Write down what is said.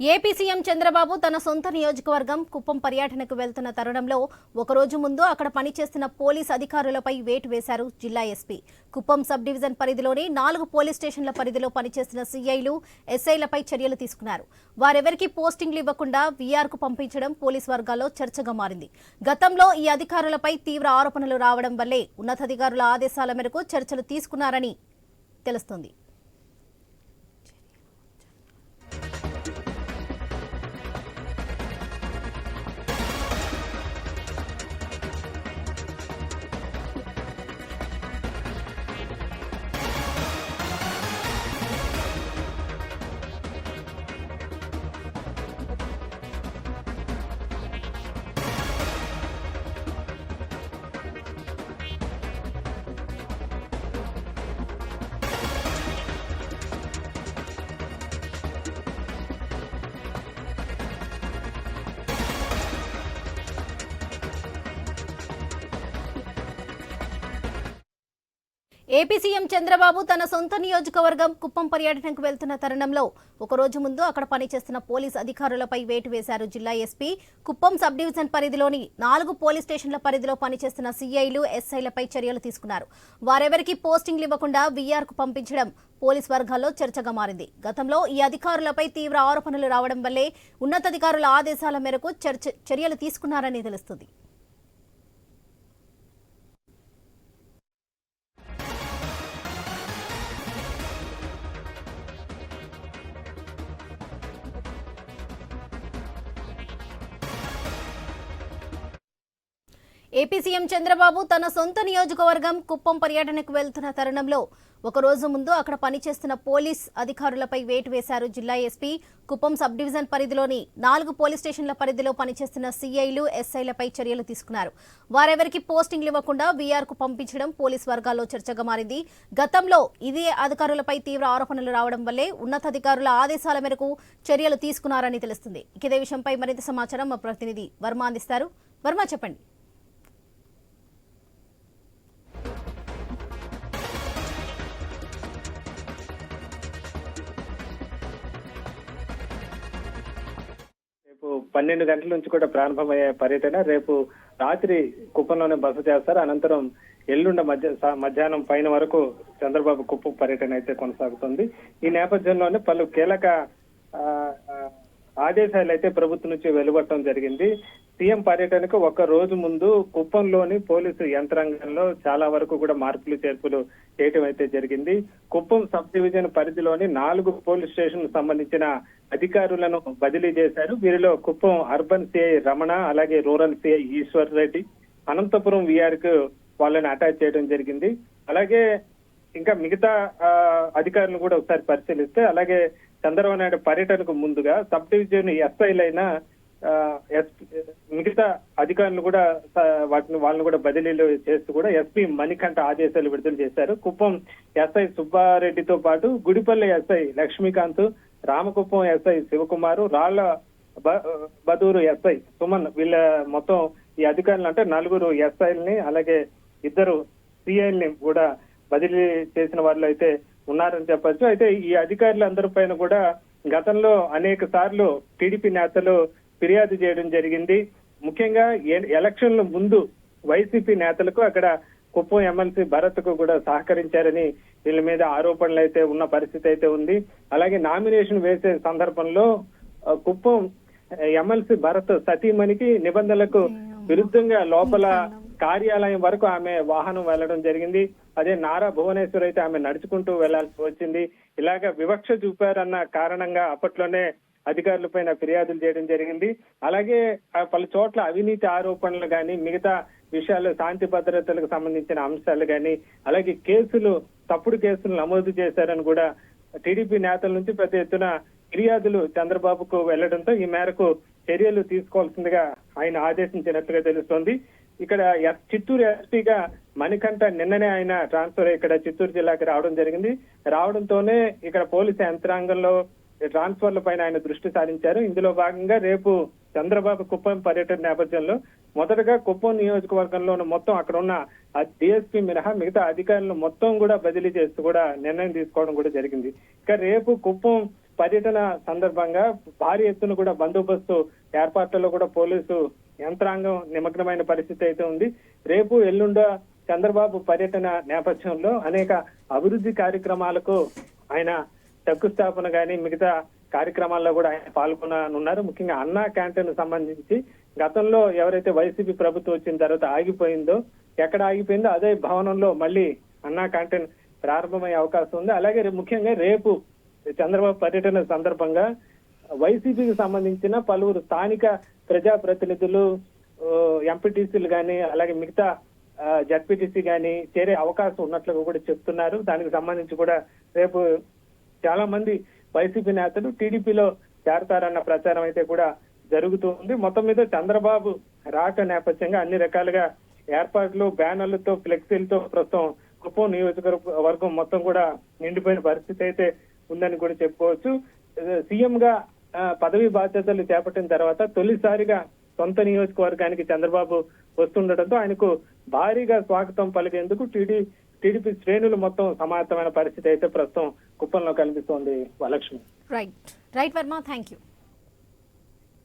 AP CM Chandrababu తన సొంత నియోజకవర్గం కుప్పం పర్యటనకు వెళ్తున్న తరుణంలో ఒకరోజు ముందు అక్కడ పనిచేస్తున్న పోలీస్ అధికారులపై వేటు వేశారు జిల్లా ఎస్పీ. కుప్పం సబ్ డివిజన్ పరిధిలోని నాలుగు పోలీస్ స్టేషన్ల పరిధిలో పనిచేస్తున్న సీఐలు ఎస్ఐలపై చర్యలు తీసుకున్నారు. వారెవరికీ పోస్టింగ్లు ఇవ్వకుండా వీఆర్కు పంపించడం పోలీస్ వర్గాల్లో చర్చగా మారింది. గతంలో ఈ అధికారులపై తీవ్ర ఆరోపణలు రావడం వల్లే ఉన్నతాధికారుల ఆదేశాల మేరకు చర్చలు తీసుకున్నారని తెలుస్తోంది. ఏపీ సీఎం చంద్రబాబు తన సొంత నియోజకవర్గం కుప్పం పర్యటనకు వెళ్తున్న తరుణంలో ఒక రోజు ముందు అక్కడ పనిచేస్తున్న పోలీస్ అధికారులపై వేటు వేశారు జిల్లా ఎస్పీ. కుప్పం సబ్ డివిజన్ పరిధిలోని నాలుగు పోలీస్ స్టేషన్ల పరిధిలో పనిచేస్తున్న సీఐలు ఎస్ఐలపై చర్యలు తీసుకున్నారు. వారెవరికీ పోస్టింగ్లు ఇవ్వకుండా వీఆర్కు పంపించడం పోలీస్ వర్గాల్లో చర్చగా మారింది. గతంలో ఈ అధికారులపై తీవ్ర ఆరోపణలు రావడం వల్లే ఉన్నతాధికారుల ఆదేశాల మేరకు చర్చ చర్యలు తీసుకున్నారని తెలుస్తుంది. ఏపీ సీఎం చంద్రబాబు తన సొంత నియోజకవర్గం కుప్పం పర్యటనకు వెళ్తున్న తరుణంలో ఒక రోజు ముందు అక్కడ పనిచేస్తున్న పోలీస్ అధికారులపై వేటు వేశారు జిల్లా ఎస్పీ. కుప్పం సబ్ డివిజన్ పరిధిలోని నాలుగు పోలీస్ స్టేషన్ల పరిధిలో పనిచేస్తున్న సీఐలు ఎస్ఐలపై చర్యలు తీసుకున్నారు. వారెవరికి పోస్టింగ్లు ఇవ్వకుండా వీఆర్కు పంపించడం పోలీస్ వర్గాల్లో చర్చగా మారింది. గతంలో ఇదే అధికారులపై తీవ్ర ఆరోపణలు రావడం వల్లే ఉన్నతాధికారుల ఆదేశాల మేరకు చర్యలు తీసుకున్నారని తెలుస్తుంది. ఇదే విషయంపై మరింత సమాచారం మా ప్రతినిధి వర్మ అందిస్తారు. వర్మ చెప్పండి. పన్నెండు గంటల నుంచి కూడా ప్రారంభమయ్యే పర్యటన రేపు రాత్రి కుప్పంలోనే బస చేస్తారు. అనంతరం ఎల్లుండ మధ్య మధ్యాహ్నం పైన వరకు చంద్రబాబు కుప్పం పర్యటన అయితే కొనసాగుతుంది. ఈ నేపథ్యంలోనే పలు కీలక ఆ, ఆదేశాలు అయితే ప్రభుత్వం నుంచి వెలువడటం జరిగింది. సీఎం పర్యటనకు ఒక రోజు ముందు కుప్పంలోని పోలీసు యంత్రాంగంలో చాలా వరకు కూడా మార్పులు చేర్పులు చేయటం అయితే జరిగింది. కుప్పం సబ్ డివిజన్ పరిధిలోని నాలుగు పోలీస్ స్టేషన్ సంబంధించిన అధికారులను బదిలీ చేశారు. వీరిలో కుప్పం అర్బన్ సిఐ రమణ అలాగే రూరల్ సిఐ ఈశ్వర్ రెడ్డి అనంతపురం వీఆర్కు వాళ్ళని అటాచ్ చేయడం జరిగింది. అలాగే ఇంకా మిగతా ఆ, అధికారులను కూడా ఒకసారి పరిశీలిస్తే అలాగే చంద్రబాబు నాయుడు పర్యటనకు ముందుగా సబ్ డివిజన్ ఎస్ఐలైన మిగతా అధికారులు కూడా వాటిని వాళ్ళని కూడా బదిలీలు చేస్తూ కూడా ఎస్పీ మణికంఠ ఆదేశాలు విడుదల చేశారు. కుప్పం ఎస్ఐ సుబ్బారెడ్డితో పాటు గుడిపల్లి ఎస్ఐ లక్ష్మీకాంత్ రామకుప్పం ఎస్ఐ శివకుమారు రాళ్ళ బ- బదూరు ఎస్ఐ సుమన్ వీళ్ళ మొత్తం ఈ అధికారులు అంటే నలుగురు ఎస్ఐల్ని అలాగే ఇద్దరు సిఐల్ని కూడా బదిలీ చేసిన వాళ్ళు అయితే ఉన్నారని చెప్పొచ్చు. అయితే ఈ అధికారులందరి పైన కూడా గతంలో అనేక సార్లు టీడీపీ నేతలు ఫిర్యాదు చేయడం జరిగింది. ముఖ్యంగా ఎలక్షన్ల ముందు వైసీపీ నేతలకు అక్కడ కుప్పం ఎమ్మెల్సీ భరత్కు కూడా సహకరించారని వీళ్ళ మీద ఆరోపణలు అయితే ఉన్న పరిస్థితి అయితే ఉంది. అలాగే నామినేషన్ వేసే సందర్భంలో కుప్పం ఎమ్మెల్సీ భరత్ సతీమణికి నిబంధనలకు విరుద్ధంగా లోపల కార్యాలయం వరకు ఆమె వాహనం వెళ్ళడం జరిగింది. అదే నారా భువనేశ్వర్ అయితే ఆమె నడుచుకుంటూ వెళ్ళాల్సి వచ్చింది. ఇలాగ వివక్ష చూపారన్న కారణంగా అప్పట్లోనే అధికారుల పైన ఫిర్యాదులు చేయడం జరిగింది. అలాగే పలు చోట్ల అవినీతి ఆరోపణలు కానీ మిగతా విషయాలు శాంతి భద్రతలకు సంబంధించిన అంశాలు కానీ అలాగే కేసులు తప్పుడు కేసులు నమోదు చేశారని కూడా టీడీపీ నేతల నుంచి పెద్ద ఎత్తున ఫిర్యాదులు చంద్రబాబుకు వెళ్ళడంతో ఈ మేరకు చర్యలు తీసుకోవాల్సిందిగా ఆయన ఆదేశించినట్లుగా తెలుస్తోంది. ఇక్కడ చిత్తూరు ఎస్పీగా మణికంఠ నిన్ననే ఆయన ట్రాన్స్ఫర్ ఇక్కడ చిత్తూరు జిల్లాకి రావడం జరిగింది. రావడంతోనే ఇక్కడ పోలీసు యంత్రాంగంలో ట్రాన్స్ఫర్ల పైన ఆయన దృష్టి సారించారు. ఇందులో భాగంగా రేపు చంద్రబాబు కుప్పం పర్యటన నేపథ్యంలో మొదటగా కుప్పం నియోజకవర్గంలో ఉన్న మొత్తం అక్కడ ఉన్న డిఎస్పీ మినహా మిగతా అధికారులను మొత్తం కూడా బదిలీ చేస్తూ కూడా నిర్ణయం తీసుకోవడం కూడా జరిగింది. ఇక రేపు కుప్పం పర్యటన సందర్భంగా భారీ ఎత్తున కూడా బందోబస్తు ఏర్పాట్లలో కూడా పోలీసు యంత్రాంగం నిమగ్నమైన పరిస్థితి అయితే ఉంది. రేపు ఎల్లుండ చంద్రబాబు పర్యటన నేపథ్యంలో అనేక అభివృద్ధి కార్యక్రమాలకు ఆయన శంకుస్థాపన కానీ మిగతా కార్యక్రమాల్లో కూడా ఆయన పాల్గొననున్నారు. ముఖ్యంగా అన్నా క్యాంటీన్ సంబంధించి గతంలో ఎవరైతే వైసీపీ ప్రభుత్వం వచ్చిన తర్వాత ఆగిపోయిందో ఎక్కడ ఆగిపోయిందో అదే భవనంలో మళ్ళీ అన్నా క్యాంటీన్ ప్రారంభమయ్యే అవకాశం ఉంది. అలాగే ముఖ్యంగా రేపు చంద్రబాబు పర్యటన సందర్భంగా వైసీపీకి సంబంధించిన పలువురు స్థానిక ప్రజాప్రతినిధులు ఎంపీటీసీలు కానీ అలాగే మిగతా జడ్పీటీసీ కానీ చేరే అవకాశం ఉన్నట్లుగా కూడా చెప్తున్నారు. దానికి సంబంధించి కూడా రేపు చాలా మంది వైసీపీ నేతలు టీడీపీలో చేరతారన్న ప్రచారం అయితే కూడా జరుగుతూ ఉంది. మొత్తం మీద చంద్రబాబు రాక నేపథ్యంగా అన్ని రకాలుగా ఏర్పాట్లు బ్యానర్లతో ఫ్లెక్సీలతో ప్రస్తుతం కుప్పం నియోజకవర్గం మొత్తం కూడా నిండిపోయిన పరిస్థితి అయితే ఉందని కూడా చెప్పుకోవచ్చు. సీఎం గా ఆ, పదవి బాధ్యతలు చేపట్టిన తర్వాత తొలిసారిగా సొంత నియోజకవర్గానికి చంద్రబాబు వస్తుండటంతో ఆయనకు భారీగా స్వాగతం పలికేందుకు టీడీ టీడీపీ శ్రేణులు మొత్తం సమాయత్తమైన పరిస్థితి అయితే ప్రస్తుతం కుప్పంలో కనిపిస్తోంది Varalakshmi. Right right Varma thank you